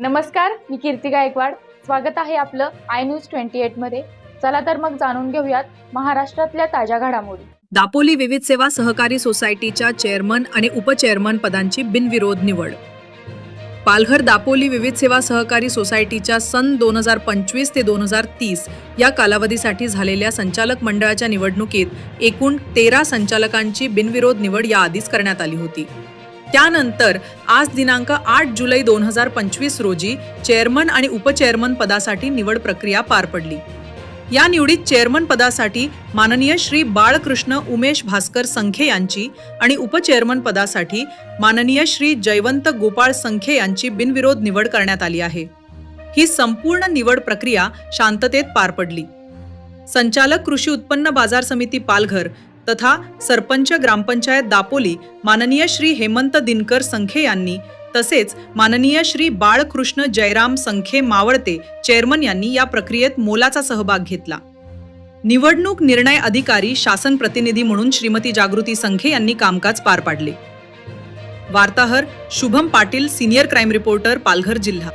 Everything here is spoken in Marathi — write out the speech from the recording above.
नमस्कार मी कीर्ती गायकवाड. स्वागत आहे आपलं आय न्यूज ट्वेंटी मध्ये. चला तर मग जाणून घेऊयात महाराष्ट्रातल्या ताज्या घडामोडी. दापोली विविध सेवा सहकारी सोसायटीच्या चेअरमन आणि उपचेअरमन पदांची बिनविरोध निवड. पालघर दापोली विविध सेवा सहकारी सोसायटीच्या सन दोन हजार पंचवीस ते दोन हजार तीस या कालावधीसाठी झालेल्या संचालक मंडळाच्या निवडणुकीत एकूण तेरा संचालकांची बिनविरोध निवड याआधीच करण्यात आली होती. त्यानंतर आज दिनांक आठ जुलै दोन हजार पंचवीस रोजी चेअरमन आणि उपचेअरमन पदासाठी निवड प्रक्रिया पार पडली. या निवडीत चेअरमन पदासाठी माननीय श्री बाळकृष्ण उमेश भास्कर संखे यांची आणि उपचेअरमन पदासाठी माननीय श्री जयवंत गोपाळ संखे यांची बिनविरोध निवड करण्यात आली आहे. ही संपूर्ण निवड प्रक्रिया शांततेत पार पडली. संचालक कृषी उत्पन्न बाजार समिती पालघर तथा सरपंच ग्रामपंचायत दापोली माननीय श्री हेमंत दिनकर संखे यांनी तसेच माननीय श्री बाळकृष्ण जयराम संखे मावळते चेअरमन यांनी या प्रक्रियेत मोलाचा सहभाग घेतला. निवडणूक निर्णय अधिकारी शासन प्रतिनिधी म्हणून श्रीमती जागृती संखे यांनी कामकाज पार पाडले. वार्ताहर Shubham Patil senior crime reporter Palghar जिल्हा.